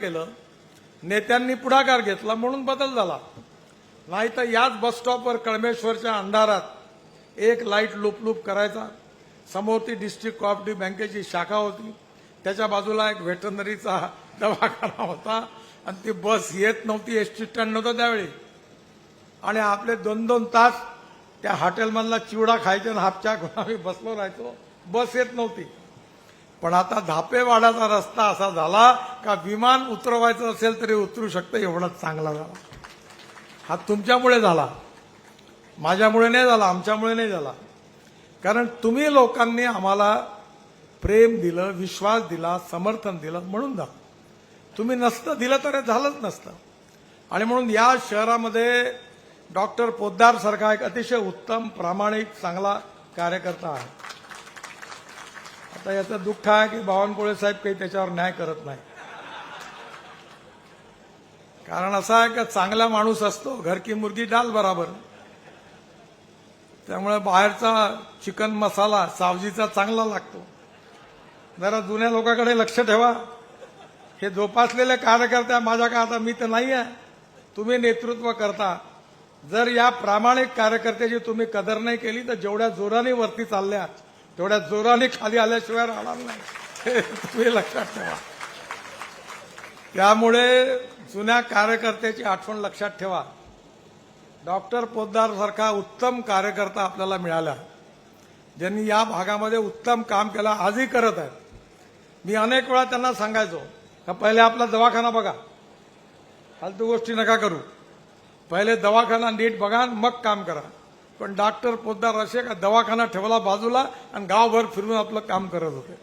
केलं नेत्यांनी पुढाकार घेतला म्हणून बदल झाला. नाही तर याच बस स्टॉपवर कळमेश्वरच्या अंधारात एक लाइट लुपलूप करायचा. समोर ती डिस्ट्रिक्ट कोऑपरेटिव्ह बँकेची शाखा होती. त्याच्या बाजूला एक व्हेटरनरीचा दवाखाना होता. आणि ती बस येत नव्हती एस टी स्टँड नव्हतं त्यावेळी. आणि आपले दोन दोन तास त्या हॉटेलमधला चिवडा खायचे आणि हापच्या आम्ही बसलो राहायचो. बस येत नव्हती. पण आता धापेवाड्याचा रस्ता असा झाला का विमान उतरवायचं असेल तरी उतरू शकतं एवढाच चांगला झाला. हा तुमच्यामुळे झाला. माझ्यामुळे नाही झाला आमच्यामुळे नाही झाला. कारण तुम्ही लोकांनी आम्हाला प्रेम दिलं विश्वास दिला समर्थन दिलं म्हणून झालं तुम्ही नसतं दिलं तर झालंच नसतं. आणि म्हणून या शहरामध्ये डॉक्टर पोद्दारसारखा एक अतिशय उत्तम प्रामाणिक चांगला कार्यकर्ता आहे. आता याचं दुःख आहे की बावनकुळे साहेब काही त्याच्यावर न्याय करत नाही. कारण असं आहे का चांगला माणूस असतो घर की मुर्गी डाल बराबर. त्यामुळे बाहेरचा चिकन मसाला सावजीचा चांगला लागतो. जरा जुन्या लोकांकडे लक्ष ठेवा. हे जोपासलेले कार्यकर्ते माझ्या का आता मी तर नाही आहे तुम्ही नेतृत्व करता. जर या प्रामाणिक कार्यकर्त्याची तुम्ही कदर नाही केली तर जेवढ्या जोराने वरती चालल्या तेवढ्या जोराने खाली आल्याशिवाय राहणार नाही. हे तुम्ही लक्षात ठेवा. त्यामुळे जुन्या कार्यकर्त्याची आठवण लक्षात ठेवा. डॉक्टर पोद्दार सारखा उत्तम कार्यकर्ता आपल्याला मिळाला. ज्यांनी या भागामध्ये उत्तम काम केलं आजही करत आहेत. मी अनेक वेळा त्यांना सांगायचो का पहिले आपला दवाखाना बघा. फालतू गोष्टी नका करू. पहिले दवाखाना नीट बघा मग काम करा. पण डॉक्टर पोद्दार असे का दवाखाना ठेवला बाजूला आणि गावभर फिरून आपलं काम करत होते.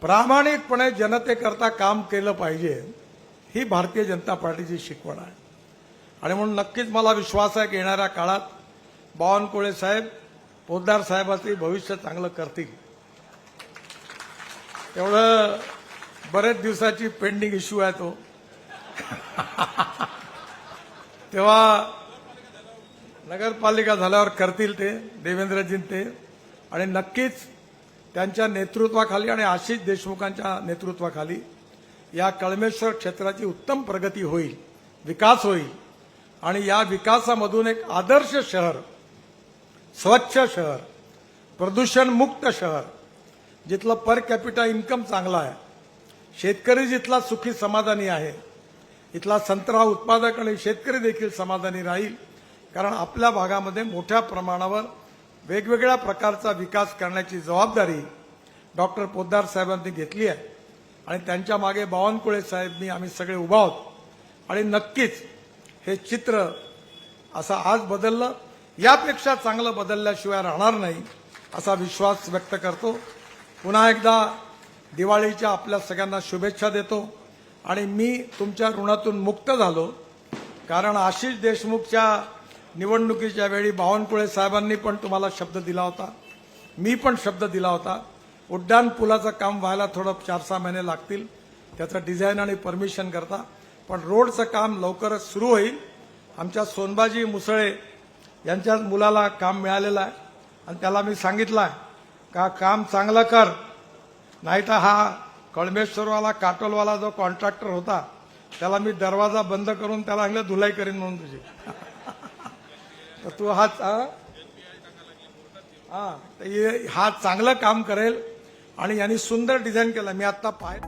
प्रामाणिकपणे जनतेकरता काम केलं पाहिजे ही भारतीय जनता पार्टीची शिकवण आहे. आणि म्हणून नक्कीच मला विश्वास आहे की येणाऱ्या काळात बावनकुळे साहेब पोद्दार साहेबाचे भविष्य चांगलं करतील. तेवढं बरेच दिवसाची पेंडिंग इश्यू आहे तो. तेव्हा नगरपालिका झाल्यावर करतील ते देवेंद्रजी ते. आणि नक्कीच त्यांच्या नेतृत्वाखाली आणि आशिष देशमुखांच्या नेतृत्वाखाली या कळमेश्वर क्षेत्राची उत्तम प्रगती होईल विकास होईल. आणि या विकासामधून एक आदर्श शहर स्वच्छ शहर प्रदूषणमुक्त शहर जिथलं पर कॅपिटा इन्कम चांगला आहे शेतकरी जिथला सुखी समाधानी आहे इथला संत्रा उत्पादक आणि शेतकरी देखील समाधानी राहील कारण आपल्या भागामध्ये मोठ्या प्रमाणावर वेगवेगळ्या प्रकारचा विकास करण्याची जबाबदारी डॉक्टर पोद्दार साहेबांनी घेतली आहे. आणि त्यांच्या मागे बावनकुळे साहेबांनी आम्ही सगळे उभा आहोत. आणि नक्कीच हे चित्र असं आज बदललं यापेक्षा चांगलं बदलल्याशिवाय राहणार नाही असा विश्वास व्यक्त करतो. पुन्हा एकदा दिवाळीच्या आपल्या सगळ्यांना शुभेच्छा देतो. आणि मी तुमच्या ऋणातून मुक्त झालो. कारण आशिष देशमुखच्या निवडणुकीच्या वेळी बावनकुळे साहेबांनी पण तुम्हाला शब्द दिला होता. मी पण शब्द दिला होता. उड्डाण पुलाचं काम व्हायला थोडं चार सहा महिने लागतील. त्याचं डिझाईन आणि परमिशन करता. पण रोडचं काम लवकरच सुरू होईल. आमच्या सोनबाजी मुसळे यांच्या मुलाला काम मिळालेलं आहे. आणि त्याला मी सांगितलं आहे का काम चांगलं कर. नाही तर हा कळमेश्वरवाला काटोलवाला जो कॉन्ट्रॅक्टर होता त्याला मी दरवाजा बंद करून त्याला सांगितलं धुलाई करीन म्हणून तुझी. तर तू हा हा? हा तर हा चांगलं काम करेल आणि यांनी सुंदर डिझाईन केलं मी आत्ता पाय